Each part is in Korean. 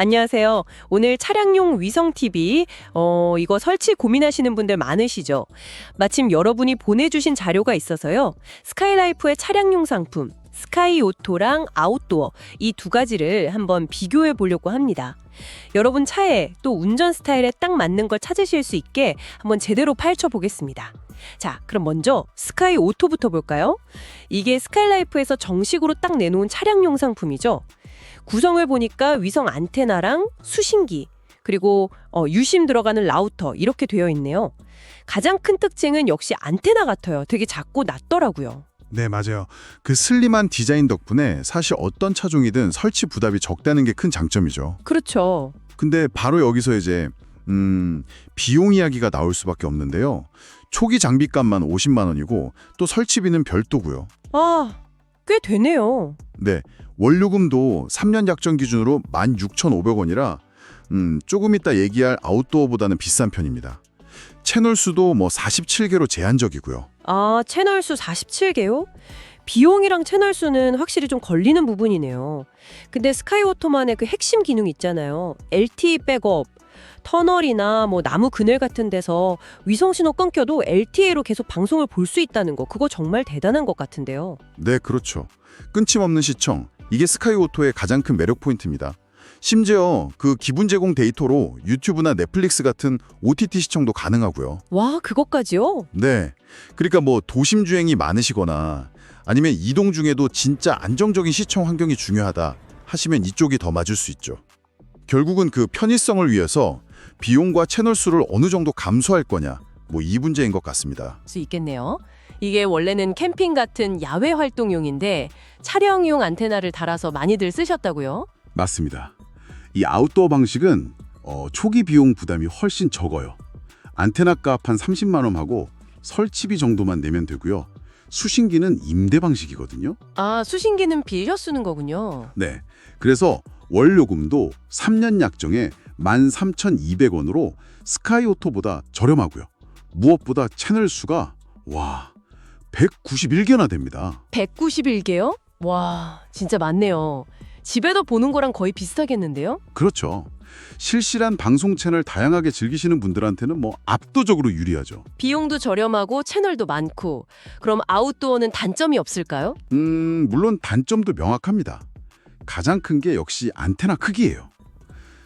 안녕하세요. 오늘 차량용 위성 TV 어 이거 설치 고민하시는 분들 많으시죠? 마침 여러분이 보내주신 자료가 있어서요. 스카이라이프의 차량용 상품 스카이 오토랑 아웃도어 이 두 가지를 한번 비교해 보려고 합니다. 여러분 차에 또 운전 스타일에 딱 맞는 걸 찾으실 수 있게 한번 제대로 파헤쳐 보겠습니다. 자, 그럼 먼저 스카이 오토부터 볼까요? 이게 스카이라이프에서 정식으로 딱 내놓은 차량용 상품이죠. 구성을 보니까 위성 안테나랑 수신기 그리고 어, 유심 들어가는 라우터 이렇게 되어 있네요. 가장 큰 특징은 역시 안테나 같아요. 되게 작고 낮더라고요. 네, 맞아요. 그 슬림한 디자인 덕분에 사실 어떤 차종이든 설치 부담이 적다는 게 큰 장점이죠. 그렇죠. 근데 바로 여기서 이제 음, 비용 이야기가 나올 수밖에 없는데요. 초기 장비값만 50만 원이고 또 설치비는 별도고요. 아, 꽤 되네요. 네, 원료금도 3년 약정 기준으로 16,500원이라 음, 조금 이따 얘기할 아웃도어보다는 비싼 편입니다. 채널 수도 뭐 47개로 제한적이고요. 아, 채널 수 47개요? 비용이랑 채널 수는 확실히 좀 걸리는 부분이네요. 근데 스카이오토만의 그 핵심 기능 있잖아요. LTE 백업, 터널이나 뭐 나무 그늘 같은 데서 위성 신호 끊겨도 LTE로 계속 방송을 볼 수 있다는 거 그거 정말 대단한 것 같은데요. 네, 그렇죠. 끊임없는 시청. 이게 스카이오토의 가장 큰 매력 포인트입니다. 심지어 그 기분 제공 데이터로 유튜브나 넷플릭스 같은 OTT 시청도 가능하고요. 와, 그것까지요? 네. 그러니까 뭐 도심 주행이 많으시거나 아니면 이동 중에도 진짜 안정적인 시청 환경이 중요하다 하시면 이쪽이 더 맞을 수 있죠. 결국은 그 편의성을 위해서 비용과 채널 수를 어느 정도 감소할 거냐 뭐 이 문제인 것 같습니다. 수 있겠네요. 이게 원래는 캠핑 같은 야외 활동용인데 차량용 안테나를 달아서 많이들 쓰셨다고요? 맞습니다. 이 아웃도어 방식은 어, 초기 비용 부담이 훨씬 적어요. 안테나 값 한 30만 원 하고 설치비 정도만 내면 되고요. 수신기는 임대 방식이거든요. 아, 수신기는 빌려 쓰는 거군요. 네. 그래서 원료금도 3년 약정에 13,200원으로 스카이오토보다 저렴하고요. 무엇보다 채널 수가 와 191개나 됩니다. 191개요? 와, 진짜 많네요. 집에서 보는 거랑 거의 비슷하겠는데요? 그렇죠. 실시간 방송 채널 다양하게 즐기시는 분들한테는 뭐 압도적으로 유리하죠. 비용도 저렴하고 채널도 많고. 그럼 아웃도어는 단점이 없을까요? 음, 물론 단점도 명확합니다. 가장 큰 게 역시 안테나 크기예요.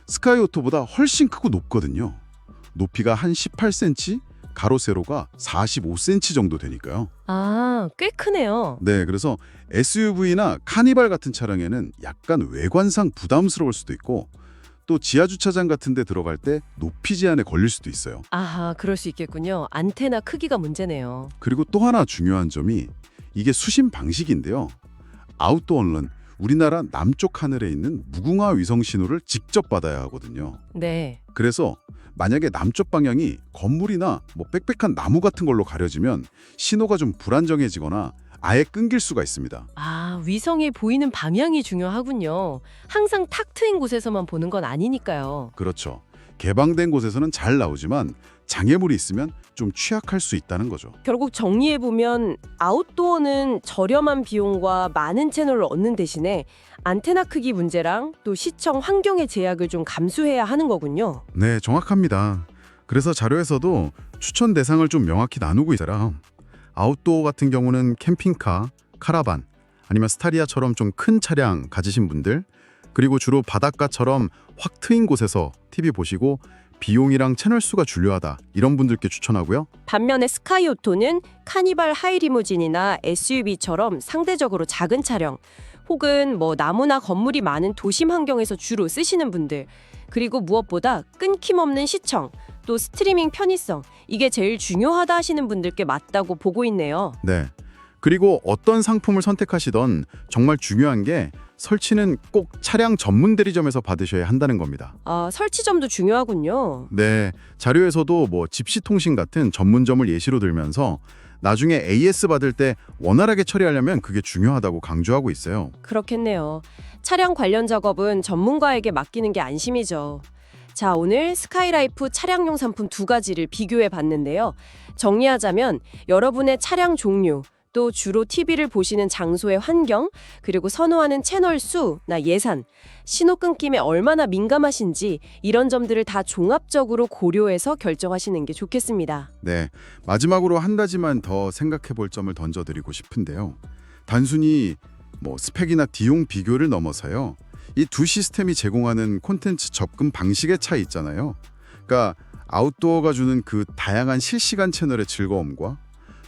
스카이오토보다 훨씬 크고 높거든요. 높이가 한 18cm, 가로 세로가 45cm 정도 되니까요. 아, 꽤 크네요. 네, 그래서 SUV나 카니발 같은 차량에는 약간 외관상 부담스러울 수도 있고 또 지하 주차장 같은 데 들어갈 때 높이 제한에 걸릴 수도 있어요. 아하, 그럴 수 있겠군요. 안테나 크기가 문제네요. 그리고 또 하나 중요한 점이 이게 수신 방식인데요. 아웃도어는 우리나라 남쪽 하늘에 있는 무궁화 위성 신호를 직접 받아야 하거든요. 네. 그래서 만약에 남쪽 방향이 건물이나 뭐 빽빽한 나무 같은 걸로 가려지면 신호가 좀 불안정해지거나 아예 끊길 수가 있습니다. 아, 위성이 보이는 방향이 중요하군요. 항상 탁 트인 곳에서만 보는 건 아니니까요. 그렇죠. 개방된 곳에서는 잘 나오지만 장애물이 있으면 좀 취약할 수 있다는 거죠. 결국 정리해 보면 아웃도어는 저렴한 비용과 많은 채널을 얻는 대신에 안테나 크기 문제랑 또 시청 환경의 제약을 좀 감수해야 하는 거군요. 네, 정확합니다. 그래서 자료에서도 추천 대상을 좀 명확히 나누고 있어라. 아웃도어 같은 경우는 캠핑카, 카라반, 아니면 스타리아처럼 좀 큰 차량 가지신 분들, 그리고 주로 바닷가처럼 확 트인 곳에서 TV 보시고 비용이랑 채널 수가 중요하다 이런 분들께 추천하고요. 반면에 스카이 오토는 카니발 하이리무진이나 SUV처럼 상대적으로 작은 차량 혹은 뭐 나무나 건물이 많은 도심 환경에서 주로 쓰시는 분들 그리고 무엇보다 끊김없는 시청 또 스트리밍 편의성 이게 제일 중요하다 하시는 분들께 맞다고 보고 있네요. 네. 그리고 어떤 상품을 선택하시던 정말 중요한 게 설치는 꼭 차량 전문 대리점에서 받으셔야 한다는 겁니다. 아, 설치점도 중요하군요. 네, 자료에서도 뭐 집시통신 같은 전문점을 예시로 들면서 나중에 AS 받을 때 원활하게 처리하려면 그게 중요하다고 강조하고 있어요. 그렇겠네요. 차량 관련 작업은 전문가에게 맡기는 게 안심이죠. 자, 오늘 스카이라이프 차량용 상품 두 가지를 비교해 봤는데요. 정리하자면 여러분의 차량 종류, 또 주로 TV를 보시는 장소의 환경, 그리고 선호하는 채널 수, 나 예산, 신호 끊김에 얼마나 민감하신지 이런 점들을 다 종합적으로 고려해서 결정하시는 게 좋겠습니다. 네, 마지막으로 한 가지만 더 생각해 볼 점을 던져드리고 싶은데요. 단순히 뭐 스펙이나 비용 비교를 넘어서요. 이 두 시스템이 제공하는 콘텐츠 접근 방식의 차이 있잖아요. 그러니까 아웃도어가 주는 그 다양한 실시간 채널의 즐거움과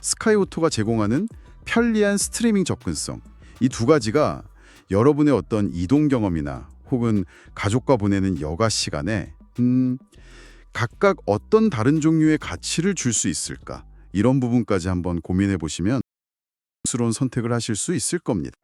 스카이오토가 제공하는 편리한 스트리밍 접근성 이 두 가지가 여러분의 어떤 이동 경험이나 혹은 가족과 보내는 여가 시간에 음, 각각 어떤 다른 종류의 가치를 줄 수 있을까? 이런 부분까지 한번 고민해 보시면 스러운 선택을 하실 수 있을 겁니다.